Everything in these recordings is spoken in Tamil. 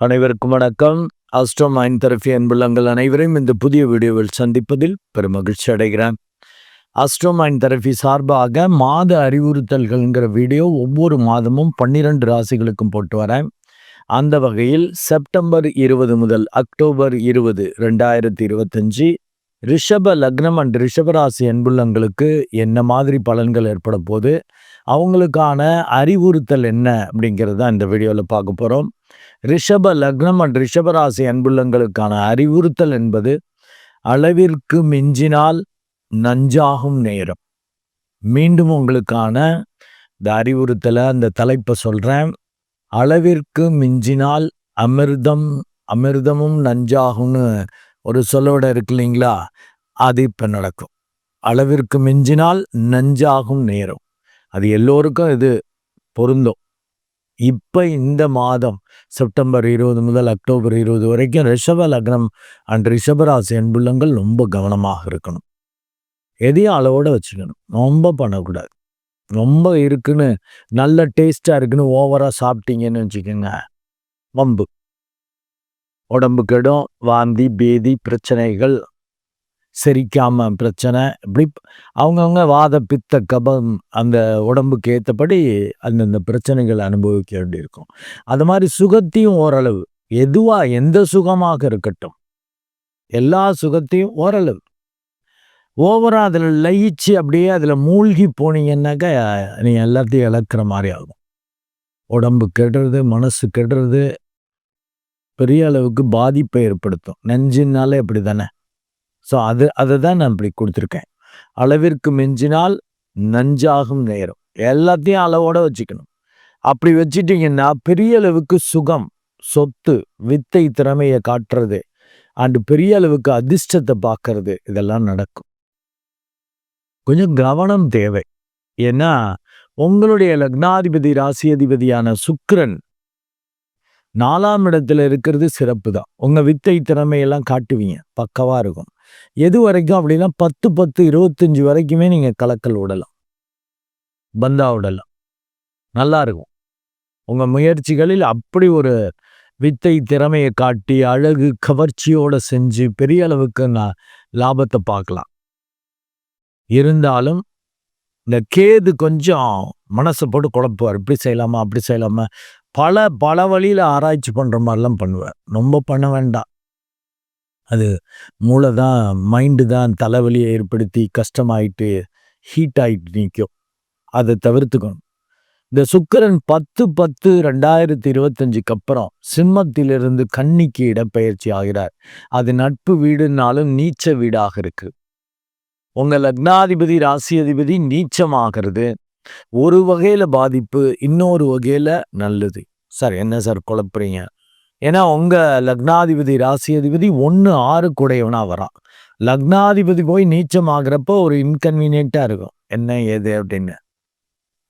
அனைவருக்கும் வணக்கம். அஸ்ட்ரோ மைன் தெரபி அன்புள்ளங்கள் அனைவரையும் இந்த புதிய வீடியோவில் சந்திப்பதில் பெருமகிழ்ச்சி அடைகிறேன். அஸ்ட்ரோ மைன் தெரபி சார்பாக மாத அறிவுறுத்தல்கள்ங்கிற வீடியோ ஒவ்வொரு மாதமும் பன்னிரண்டு ராசிகளுக்கும் போட்டு வரேன். அந்த வகையில் செப்டம்பர் இருபது முதல் அக்டோபர் இருபது ரெண்டாயிரத்தி இருபத்தஞ்சி ரிஷப லக்னம் அண்ட் ரிஷபராசி அன்புள்ளங்களுக்கு என்ன மாதிரி பலன்கள் ஏற்பட போது அவங்களுக்கான அறிவுறுத்தல் என்ன அப்படிங்கிறது தான் இந்த வீடியோவில் பார்க்க போகிறோம் ரிஷப லக்னம் அண்ட் ரிஷபராசி அன்புள்ளங்களுக்கான அறிவுறுத்தல் என்பது அளவிற்கு மிஞ்சினால் நஞ்சாகும் நேரம். மீண்டும் உங்களுக்கான இந்த அறிவுறுத்தலை அந்த தலைப்பை சொல்கிறேன் அளவிற்கு மிஞ்சினால் அமிர்தம் அமிர்தமும் நஞ்சாகும்னு ஒரு சொல்லோட இருக்கு இல்லைங்களா? அது இப்போ நடக்கும். அளவிற்கு மிஞ்சினால் நஞ்சாகும் நேரம். அது எல்லோருக்கும் இது பொருந்தும். இப்போ இந்த மாதம் செப்டம்பர் இருபது முதல் அக்டோபர் இருபது வரைக்கும் ரிஷப லக்னம் அண்ட் ரிஷபராசி அன்புள்ளங்கள் ரொம்ப கவனமாக இருக்கணும். எதையும் அளவோடு வச்சுக்கணும். ரொம்ப பண்ணக்கூடாது. ரொம்ப இருக்குன்னு நல்ல டேஸ்ட்டாக இருக்குன்னு ஓவராக சாப்பிட்டீங்கன்னு வச்சுக்கோங்க. வம்பு. உடம்பு கெடும் வாந்தி பேதி பிரச்சனைகள் செரிக்காமல் பிரச்சனை இப்படி அவங்கவுங்க வாத பித்த கபம் அந்த உடம்புக்கு ஏற்றபடி அந்தந்த பிரச்சனைகள் அனுபவிக்க வேண்டியிருக்கும். அது மாதிரி சுகத்தையும் ஓரளவு எதுவாக எந்த சுகமாக இருக்கட்டும் எல்லா சுகத்தையும் ஓரளவு. ஓவராக அதில் லயிச்சு அப்படியே அதில் மூழ்கி போனீங்கன்னாக்கா நீ எல்லாத்தையும் இழக்கிற மாதிரி ஆகும். உடம்பு கெடுறது மனசு கெடுறது பெரிய அளவுக்கு பாதிப்பை ஏற்படுத்தும். நெஞ்சினாலே அப்படி தானே ஸோ அது அதை தான் நான் இப்படி கொடுத்துருக்கேன். அளவிற்கு மிஞ்சினால் நஞ்சாகும் நேரம். எல்லாத்தையும் அளவோட வச்சுக்கணும். அப்படி வச்சுட்டிங்கன்னா பெரிய அளவுக்கு சுகம் சொத்து வித்தை திறமையை காட்டுறது அண்டு பெரிய அளவுக்கு அதிர்ஷ்டத்தை பார்க்கறது இதெல்லாம் நடக்கும். கொஞ்சம் கவனம் தேவை. ஏன்னா உங்களுடைய லக்னாதிபதி ராசி அதிபதியான நாலாம் இடத்துல இருக்கிறது சிறப்பு தான் உங்கள் வித்தை திறமையெல்லாம் காட்டுவீங்க. பக்கவாக இருக்கும். எது வரைக்கும் அப்படின்னா பத்து பத்து இருபத்தஞ்சி வரைக்குமே நீங்கள் கலக்கல் விடலாம் பந்தா விடலாம் நல்லா இருக்கும். உங்கள் முயற்சிகளில் அப்படி ஒரு வித்தை திறமையை காட்டி அழகு கவர்ச்சியோடு செஞ்சு பெரிய அளவுக்கு நான் லாபத்தை பார்க்கலாம். இருந்தாலும் இந்த கேது கொஞ்சம் மனசை போட்டு குழப்புவார். இப்படி செய்யலாமா அப்படி செய்யலாமா பல பல வழியில் ஆராய்ச்சி பண்ணுற மாதிரிலாம் பண்ணுவேன். ரொம்ப பண்ண வேண்டாம். அது மூளை தான் மைண்டு தான் தலைவலியை ஏற்படுத்தி கஷ்டமாயிட்டு ஹீட் ஆகிட்டு நிற்கும் அதை தவிர்த்துக்கணும். இந்த சுக்கரன் பத்து பத்து ரெண்டாயிரத்தி இருபத்தஞ்சுக்கு அப்புறம் சிம்மத்திலிருந்து கன்னிக்கு இடப்பெயர்ச்சி ஆகிறார். அது நட்பு வீடுனாலும் நீச்ச வீடாக இருக்கு. உங்கள் லக்னாதிபதி ராசி அதிபதி நீச்சமாகிறது. ஒரு வகையில் பாதிப்பு இன்னொரு வகையில் நல்லது. சார் என்ன சார் குழப்புறீங்க? ஏன்னா உங்கள் லக்னாதிபதி ராசி அதிபதி ஒன்று ஆறு கூடையவனாக வரான். லக்னாதிபதி போய் நீச்சம் ஆகிறப்போ ஒரு இன்கன்வீனியண்ட்டாக இருக்கும். என்ன ஏது அப்படின்னு.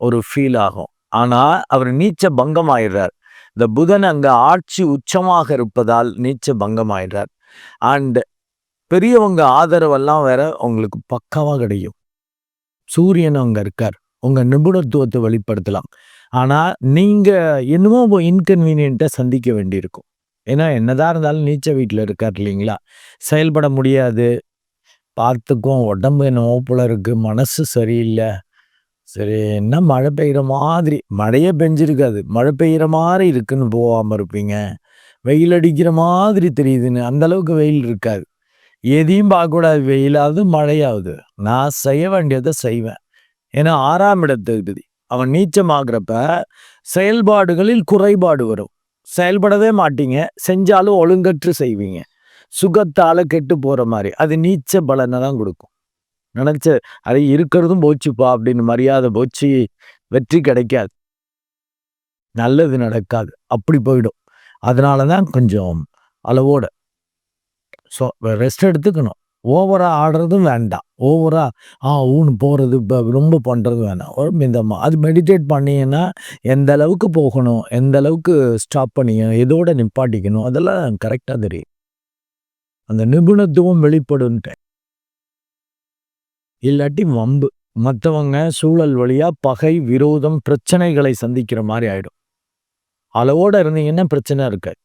ஒரு ஃபீல் ஆகும். ஆனால் அவர் நீச்ச பங்கம் ஆயிடுறார் இந்த புதன் அங்கே ஆட்சி உச்சமாக இருப்பதால் நீச்ச பங்கம் ஆயிடுறார் அண்டு பெரியவங்க ஆதரவெல்லாம் வேற உங்களுக்கு பக்காவாக கிடைக்கும். சூரியன் அங்கே இருக்கார். உங்கள் நிபுணத்துவத்தை வெளிப்படுத்தலாம். ஆனால் நீங்கள் என்னமோ இன்கன்வீனியண்ட்டை சந்திக்க வேண்டியிருக்கும். ஏன்னா என்னதான் இருந்தாலும் நீச்ச வீட்டில் இருக்கார் இல்லைங்களா? செயல்பட முடியாது. பார்த்துக்கும் உடம்பு என்னவோ போல இருக்குது மனசு சரியில்லை. சரி என்ன மழை பெய்கிற மாதிரி? மழையே பெஞ்சிருக்காது. மழை பெய்கிற மாதிரி இருக்குன்னு போகாமல் இருப்பீங்க. வெயில் அடிக்கிற மாதிரி தெரியுதுன்னு அந்தளவுக்கு வெயில் இருக்காது. எதையும் பார்க்கக்கூடாது. வெயிலாவது மழையாவது. நான் செய்ய வேண்டியதை செய்வேன். ஏன்னா ஆறாம் இடத்தகுதி அவன் நீச்சமாகறப்ப செயல்பாடுகளில் குறைபாடு வரும். செயல்படவே மாட்டீங்க செஞ்சாலும் ஒழுங்கற்று செய்வீங்க. சுகத்தால் கெட்டு போகிற மாதிரி அது நீச்ச பலனை தான் கொடுக்கும். நினச்ச அது இருக்கிறதும் போச்சுப்பா அப்படின்னு மரியாதை போச்சு வெற்றி கிடைக்காது. நல்லது நடக்காது அப்படி போயிடும். அதனால தான் கொஞ்சம் அளவோட. ஸோ ரெஸ்ட் எடுத்துக்கணும். ஓவராக ஆடுறதும் வேண்டாம். ஓவராக ஆ ஊன்னு போகிறது இப்போ ரொம்ப பண்ணுறது வேணாம். ஒரு மிதமாக அது மெடிடேட் பண்ணீங்கன்னா எந்த அளவுக்கு போகணும் எந்த அளவுக்கு ஸ்டாப் பண்ணிக்கணும் எதோட நிப்பாட்டிக்கணும் அதெல்லாம் கரெக்டாக தெரியும். அந்த நிபுணத்துவம் வெளிப்படுன்ட்டேன் இல்லாட்டி வம்பு. மற்றவங்க சூழல் வழியாக பகை விரோதம் பிரச்சனைகளை சந்திக்கிற மாதிரி ஆகிடும் அளவோட இருந்தீங்கன்னா பிரச்சனை இருக்காது.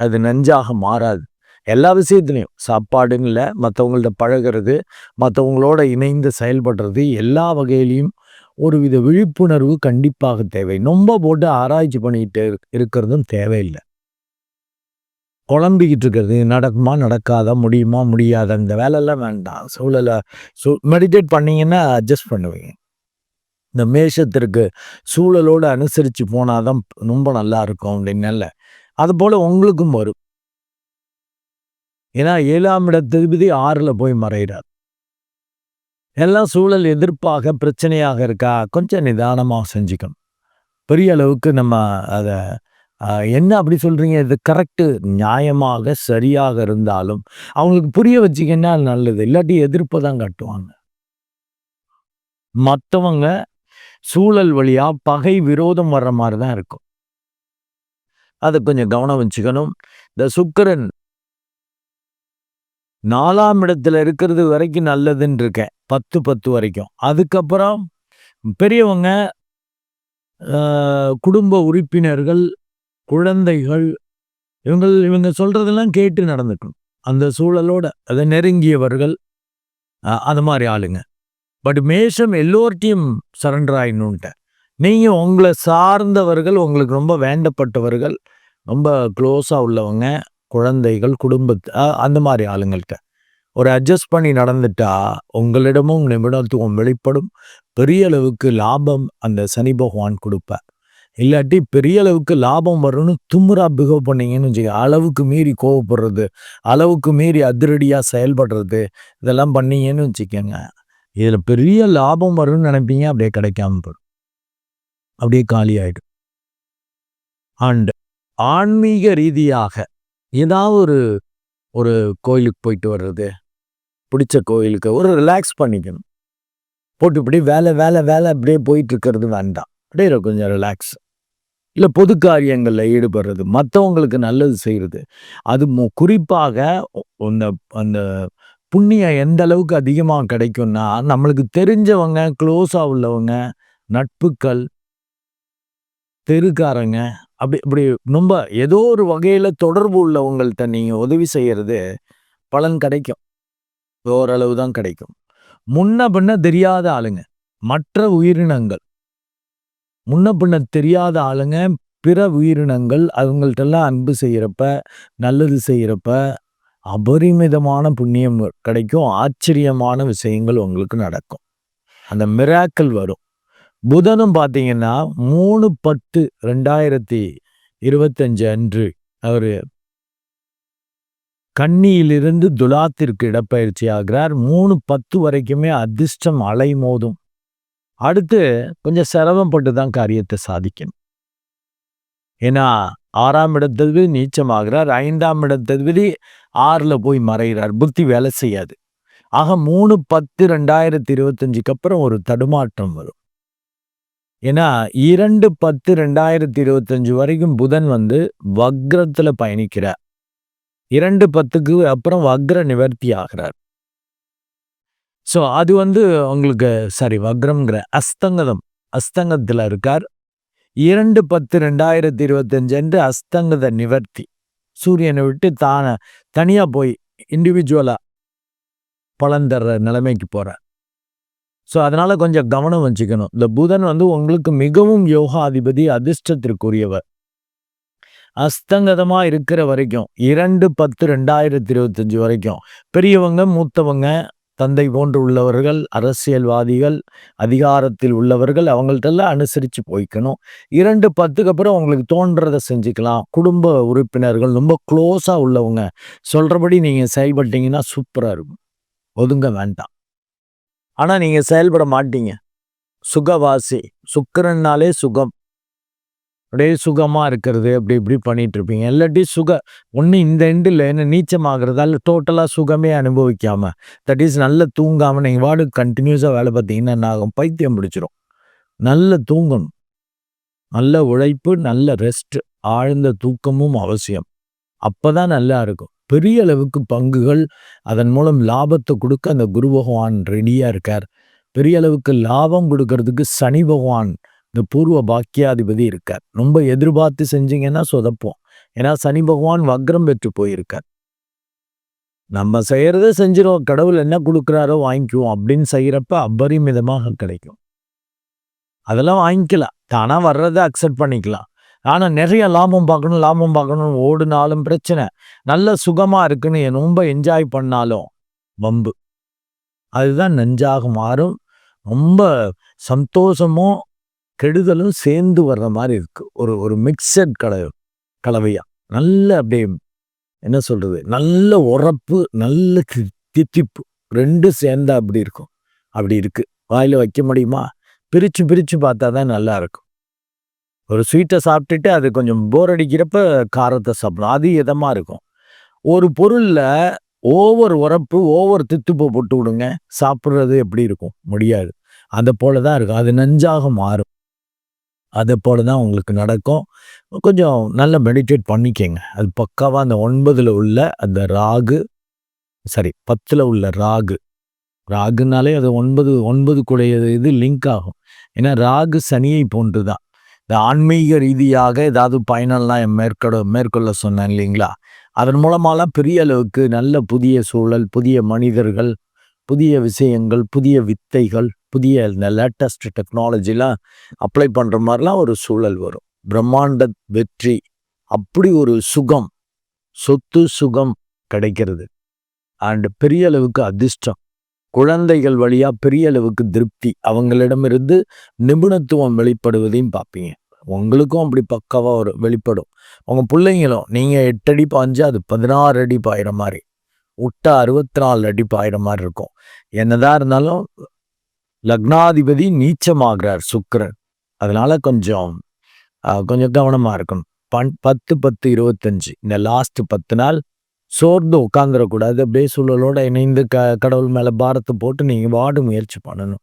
அது நஞ்சாக மாறாது. எல்லா விஷயத்துலையும். சாப்பாடுங்கள மற்றவங்கள்ட்ட பழகிறது மற்றவங்களோட இணைந்து செயல்படுறது எல்லா வகையிலையும் ஒரு வித விழிப்புணர்வு கண்டிப்பாக தேவை. ரொம்ப போட்டு ஆராய்ச்சி பண்ணிக்கிட்டு இருக்கிறதும் தேவையில்லை. குழம்பிக்கிட்டு இருக்கிறது நடக்குமா நடக்காதா முடியுமா முடியாத இந்த வேலையெல்லாம் வேண்டாம். சூழலை சூ மெடிடேட் பண்ணிங்கன்னா அட்ஜஸ்ட் பண்ணுவீங்க. இந்த மேஷத்திற்கு சூழலோடு அனுசரித்து போனால் தான் ரொம்ப நல்லா இருக்கும் அப்படின்னால அது போல் உங்களுக்கும் வரும். ஏன்னா ஏழாம் இட திருபதி ஆறில் போய் மறைகிறார் எல்லாம் சூழல் எதிர்ப்பாக பிரச்சனையாக இருக்கா? கொஞ்சம் நிதானமாக செஞ்சுக்கணும். பெரிய அளவுக்கு நம்ம அதை என்ன அப்படி சொல்கிறீங்க இது கரெக்டு நியாயமாக சரியாக இருந்தாலும் அவங்களுக்கு புரிய வச்சிங்கன்னா நல்லது. இல்லாட்டி எதிர்ப்பு தான் கட்டுவாங்க. மற்றவங்க சூழல் வழியாக பகை விரோதம் வர்ற மாதிரி தான் இருக்கும். அதை கொஞ்சம் கவனம் வச்சுக்கணும். இந்த சுக்கரன் நாலாம் இடத்துல இருக்கிறது வரைக்கும் நல்லதுன்னு இருக்கேன் பத்து பத்து வரைக்கும். அதுக்கப்புறம் பெரியவங்க குடும்ப உறுப்பினர்கள் குழந்தைகள் இவங்கள் இவங்க சொல்கிறதெல்லாம் கேட்டு நடந்துக்கணும். அந்த சூழலோட அதை நெருங்கியவர்கள் அது மாதிரி ஆளுங்க. பட் மேஷம் எல்லோர்ட்டையும் சரண்டர் ஆயிடணுன்ட்டேன் நீங்கள் உங்களை சார்ந்தவர்கள் உங்களுக்கு ரொம்ப வேண்டப்பட்டவர்கள் ரொம்ப க்ளோஸாக உள்ளவங்க குழந்தைகள் குடும்பத்து அந்த மாதிரி ஆளுங்கள்கிட்ட ஒரு அட்ஜஸ்ட் பண்ணி நடந்துட்டா உங்களிடமும் நிபுணத்துவம் வெளிப்படும். பெரிய அளவுக்கு லாபம் அந்த சனி பகவான் கொடுப்பார் இல்லாட்டி பெரிய அளவுக்கு லாபம் வரும்னு தும்முறா பிகவ் பண்ணீங்கன்னு வச்சுக்க அளவுக்கு மீறி கோவப்படுறது அளவுக்கு மீறி அதிரடியாக செயல்படுறது இதெல்லாம் பண்ணீங்கன்னு வச்சுக்கோங்க. இதில் பெரிய லாபம் வரும்னு நினைப்பீங்க அப்படியே கிடைக்காம போயிடும். அப்படியே காலி ஆகிடும் அண்ட் ஆன்மீக ரீதியாக ஏதாவது ஒரு ஒரு கோயிலுக்கு போயிட்டு வர்றது பிடிச்ச கோயிலுக்கு ஒரு ரிலாக்ஸ் பண்ணிக்கணும். போட்டு இப்படி வேலை வேலை வேலை அப்படியே போயிட்டு இருக்கிறது வேண்டாம். அப்படியே கொஞ்சம் ரிலாக்ஸ் இல்லை பொது காரியங்களில் ஈடுபடுறது மற்றவங்களுக்கு நல்லது செய்கிறது அது குறிப்பாக அந்த அந்த புண்ணியம் எந்த அளவுக்கு அதிகமாக கிடைக்கும்னா நம்மளுக்கு தெரிஞ்சவங்க க்ளோஸாக உள்ளவங்க நட்புக்கள் தெருக்காரங்க அப்படி இப்படி ரொம்ப ஏதோ ஒரு வகையில் தொடர்பு உள்ளவங்கள்ட்ட நீங்கள் உதவி செய்கிறது பலன் கிடைக்கும். ஓரளவு தான் கிடைக்கும். முன்ன பின்ன தெரியாத ஆளுங்க மற்ற உயிரினங்கள். முன்ன பின்ன தெரியாத ஆளுங்க பிற உயிரினங்கள் அவங்கள்ட்டெல்லாம் அன்பு செய்கிறப்ப நல்லது செய்கிறப்ப அபரிமிதமான புண்ணியம் கிடைக்கும் ஆச்சரியமான விஷயங்கள் உங்களுக்கு நடக்கும். அந்த மிராக்கள் வரும். புதனும் பார்த்தீங்கன்னா மூணு பத்து ரெண்டாயிரத்தி இருபத்தஞ்சு அன்று அவர் கண்ணியிலிருந்து துலாத்திற்கு இடப்பயிற்சி ஆகிறார். மூணு பத்து வரைக்குமே அதிர்ஷ்டம் அலை மோதும் அடுத்து கொஞ்சம் சிரமப்பட்டு தான் காரியத்தை சாதிக்கணும். ஏன்னா ஆறாம் இடத்ததிபதி நீச்சமாகிறார். ஐந்தாம் இடத்ததிபதி ஆறில் போய் மறைகிறார் புத்தி வேலை செய்யாது. ஆக மூணு பத்து ரெண்டாயிரத்தி இருபத்தஞ்சுக்கு அப்புறம் ஒரு தடுமாற்றம் வரும். ஏன்னா இரண்டு பத்து ரெண்டாயிரத்தி இருபத்தஞ்சு வரைக்கும் புதன் வந்து வக்ரத்தில் பயணிக்கிறார். இரண்டு பத்துக்கு அப்புறம் வக்ர நிவர்த்தி ஆகிறார். ஸோ அது வந்து உங்களுக்கு சாரி வக்ரம்ங்கிற அஸ்தங்கதம் அஸ்தங்கத்தில் இருக்கார். இரண்டு பத்து ரெண்டாயிரத்தி இருபத்தஞ்சு என்று அஸ்தங்கத நிவர்த்தி. சூரியனை விட்டு தான தனியாக போய் இண்டிவிஜுவலாக பலன் தர்ற நிலைமைக்கு போகிறார் ஸோ அதனால் கொஞ்சம் கவனம் வச்சுக்கணும். இந்த புதன் வந்து உங்களுக்கு மிகவும் யோகாதிபதி அதிர்ஷ்டத்திற்குரியவர். அஸ்தங்கதமாக இருக்கிற வரைக்கும் இரண்டு பத்து ரெண்டாயிரத்தி இருபத்தஞ்சி வரைக்கும் பெரியவங்க மூத்தவங்க தந்தை போன்று உள்ளவர்கள் அரசியல்வாதிகள் அதிகாரத்தில் உள்ளவர்கள் அவங்கள்ட்டெல்லாம் அனுசரித்து போய்க்கணும். இரண்டு பத்துக்கு அப்புறம் உங்களுக்கு தோன்றதை செஞ்சுக்கலாம். குடும்ப உறுப்பினர்கள் ரொம்ப க்ளோஸாக உள்ளவங்க. சொல்கிறபடி நீங்கள் செயல்பட்டீங்கன்னா சூப்பராக இருக்கும். ஒதுங்க வேண்டாம். ஆனால் நீங்கள் செயல்பட மாட்டீங்க. சுகவாசி. சுக்கரன்னாலே சுகம். அப்படியே சுகமாக இருக்கிறது அப்படி இப்படி பண்ணிட்டு இருப்பீங்க இல்லாட்டி சுக ஒன்று இந்த எண்டில் என்ன நீச்சமாகிறதால டோட்டலாக சுகமே அனுபவிக்காமல் தட் இஸ் நல்ல தூங்காமல் நீங்கள் வாடு கண்டினியூஸாக வேலை பார்த்தீங்கன்னா என்ன ஆகும்? பைத்தியம் பிடிச்சிரும். நல்ல தூங்கணும். நல்ல உழைப்பு நல்ல ரெஸ்ட் ஆழ்ந்த தூக்கமும் அவசியம். அப்போ தான் நல்லா இருக்கும். பெரிய அளவுக்கு பங்குகள் அதன் மூலம் லாபத்தை கொடுக்க அந்த குரு பகவான் ரெடியாக இருக்கார். பெரிய அளவுக்கு லாபம் கொடுக்கறதுக்கு சனி பகவான் இந்த பூர்வ பாக்கியாதிபதி இருக்கார். ரொம்ப எதிர்பார்த்து செஞ்சீங்கன்னா சொதப்போம் ஏன்னா சனி பகவான் வக்ரம் பெற்று போயிருக்கார். நம்ம செய்கிறத செஞ்சிடும் கடவுள் என்ன கொடுக்குறாரோ வாங்கிக்குவோம். அப்படின்னு செய்கிறப்ப அபரிமிதமாக கிடைக்கும். அதெல்லாம் வாங்கிக்கலாம். தானாக வர்றதை அக்செப்ட் பண்ணிக்கலாம். ஆனால் நிறைய லாபம் பார்க்கணும் லாபம் பார்க்கணும் ஓடுனாலும் பிரச்சனை. நல்ல சுகமாக இருக்குன்னு ரொம்ப என்ஜாய் பண்ணாலும் வம்பு. அதுதான் நஞ்சாக மாறும். ரொம்ப சந்தோஷமும் கெடுதலும் சேர்ந்து வர்ற மாதிரி இருக்குது ஒரு ஒரு மிக்சட் கல கலவையாக நல்ல அப்படியே என்ன சொல்கிறது நல்ல உரப்பு நல்ல தித்திப்பு. ரெண்டும் சேர்ந்தா அப்படி இருக்கும். அப்படி இருக்குது வாயில் வைக்க முடியுமா? பிரித்து பிரித்து பார்த்தா தான் நல்லாயிருக்கும் ஒரு ஸ்வீட்டை சாப்பிட்டுட்டு அது கொஞ்சம் போர் அடிக்கிறப்ப காரத்தை சாப்பிடும். அது இதமாக இருக்கும். ஒரு பொருளில் ஓவர் உரப்பு ஓவர் தித்துப்பை போட்டு விடுங்க. சாப்பிட்றது எப்படி இருக்கும்? முடியாது. அதை போல தான் இருக்கும். அது நஞ்சாக மாறும். அதை போல தான் உங்களுக்கு நடக்கும். கொஞ்சம் நல்லா மெடிடேட் பண்ணிக்கங்க. அது பக்காவாக அந்த ஒன்பதில் உள்ள அந்த ராகு சரி பத்தில் உள்ள ராகு. ராகுனாலே அது ஒன்பது ஒன்பது கூடிய இது லிங்க் ஆகும். ஏன்னா ராகு சனியை போன்று தான் இந்த ஆன்மீக ரீதியாக ஏதாவது பயனெல்லாம் மேற்கொள்ள மேற்கொள்ள சொன்னேன் இல்லைங்களா? அதன் மூலமாலாம் பெரிய அளவுக்கு நல்ல புதிய சூழல் புதிய மனிதர்கள் புதிய விஷயங்கள் புதிய வித்தைகள் புதிய இந்த லேட்டஸ்ட் டெக்னாலஜிலாம் அப்ளை பண்ணுற மாதிரிலாம் ஒரு சூழல் வரும். பிரம்மாண்ட வெற்றி அப்படி ஒரு சுகம் சொத்து சுகம் கிடைக்கிறது. அண்டு பெரிய அளவுக்கு அதிர்ஷ்டம். குழந்தைகள் வழியாக பெரிய அளவுக்கு திருப்தி. அவங்களிடமிருந்து நிபுணத்துவம் வெளிப்படுவதையும் பார்ப்பீங்க. உங்களுக்கும் அப்படி பக்காவாக ஒரு வெளிப்படும். உங்கள் பிள்ளைங்களும் நீங்கள் எட்டு அடி பாஞ்சு அது பதினாறு அடி பாயிற மாதிரி. விட்டா அறுபத்தி நாலு அடி பாயிற மாதிரி இருக்கும். என்னதான் இருந்தாலும் லக்னாதிபதி நீச்சமாகிறார் சுக்கரன். அதனால கொஞ்சம் கொஞ்சம் கவனமாக இருக்கணும். பன் பத்து பத்து இருபத்தஞ்சு. இந்த லாஸ்ட் பத்து நாள் சோர்ந்து உட்காந்துடக்கூடாது அப்படியே சூழலோட இணைந்து க கடவுள் மேலே பாரத்தை போட்டு நீங்கள் வாடு முயற்சி பண்ணணும்.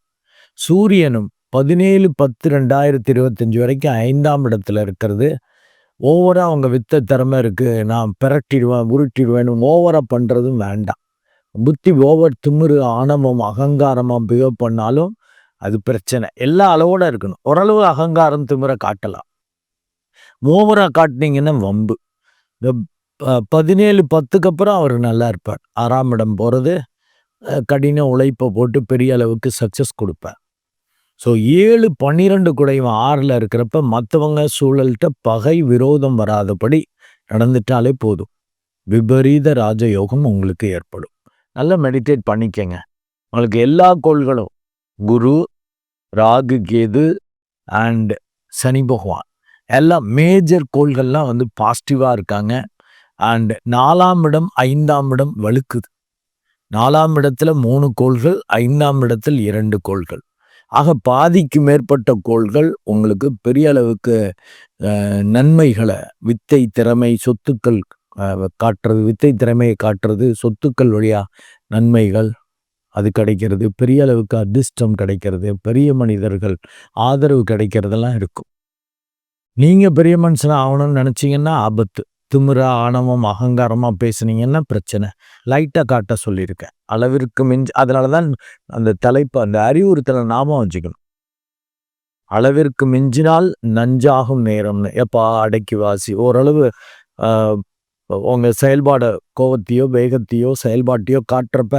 சூரியனும் பதினேழு பத்து ரெண்டாயிரத்தி இருபத்தஞ்சி வரைக்கும் ஐந்தாம் இடத்துல இருக்கிறது. ஓவராக அவங்க வித்த திறமை இருக்குது நான் பிரட்டிடுவேன் உருட்டிடுவேன் ஓவராக பண்ணுறதும் வேண்டாம். புத்தி ஓவர் திமிரு ஆணவம் அகங்காரமாக பிஹேவ் பண்ணாலும் அது பிரச்சனை. எல்லா அளவோட இருக்கணும். ஓரளவு அகங்காரம் திமிரை காட்டலாம். ஓவராக காட்டினீங்கன்னா வம்பு. இந்த பதினேழு பத்துக்கு அப்புறம் அவர் நல்லா இருப்பார். ஆறாம் இடம் போகிறது கடின உழைப்பை போட்டு பெரிய அளவுக்கு சக்ஸஸ் கொடுப்பார். ஸோ ஏழு பன்னிரெண்டு குடைவன் ஆறில் இருக்கிறப்ப மற்றவங்க சூழல்கிட்ட பகை விரோதம் வராதபடி நடந்துட்டாலே போதும். விபரீத ராஜயோகம் உங்களுக்கு ஏற்படும். நல்லா மெடிடேட் பண்ணிக்கங்க. உங்களுக்கு எல்லா கோள்களும் குரு ராகு கேது அண்ட் சனி பகவான் எல்லாம் மேஜர் கோள்கள்லாம் வந்து பாசிட்டிவாக இருக்காங்க. அண்ட் நாலாம் இடம் ஐந்தாம் இடம் வலுக்குது நாலாம் இடத்துல மூணு கோள்கள் ஐந்தாம் இடத்தில் இரண்டு கோள்கள். ஆக பாதிக்கு மேற்பட்ட கோள்கள் உங்களுக்கு பெரிய அளவுக்கு நன்மைகளை வித்தை திறமை சொத்துக்கள் காட்டுறது வித்தை திறமையை காட்டுறது சொத்துக்கள் வழியாக நன்மைகள் அது கிடைக்கிறது பெரிய அளவுக்கு அதிர்ஷ்டம் கிடைக்கிறது பெரிய மனிதர்கள் ஆதரவு கிடைக்கிறதெல்லாம் இருக்கும். நீங்கள் பெரிய மனுஷனாக ஆகணும்னு நினச்சிங்கன்னா ஆபத்து. திமிரா ஆணவம் அகங்காரமாக பேசுனீங்கன்னா பிரச்சனை? லைட்டாக காட்ட சொல்லியிருக்கேன். அளவிற்கு மிஞ்சி அதனால தான் அந்த தலைப்பு அந்த அறிவுறுத்தலை நாம வச்சுக்கணும். அளவிற்கு மிஞ்சினால் நஞ்சாகும் நேரம்னு. எப்பா அடக்கி வாசி. ஓரளவு உங்கள் செயல்பாடை கோவத்தையோ வேகத்தையோ செயல்பாட்டையோ காட்டுறப்ப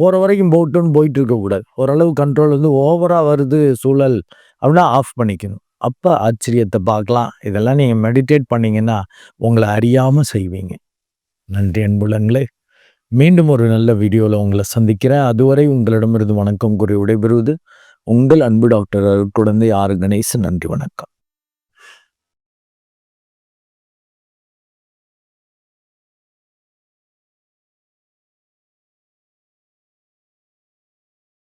போகிற வரைக்கும் போட்டுன்னு போயிட்டு இருக்கக்கூடாது. ஓரளவு கண்ட்ரோல் வந்து ஓவராக வருது சூழல். அப்படின்னா ஆஃப் பண்ணிக்கணும். அப்போ ஆச்சரியத்தை பார்க்கலாம். இதெல்லாம் நீங்கள் மெடிடேட் பண்ணிங்கன்னா உங்களை அறியாமல் செய்வீங்க. நன்றி அன்புலங்களே மீண்டும் ஒரு நல்ல வீடியோவில் உங்களை சந்திக்கிறேன். அதுவரை உங்களிடமிருந்து வணக்கம் கூறி விடைபெறுவது உங்கள் அன்பு டாக்டர் குழந்தை ஆறு கணேசன். நன்றி வணக்கம்.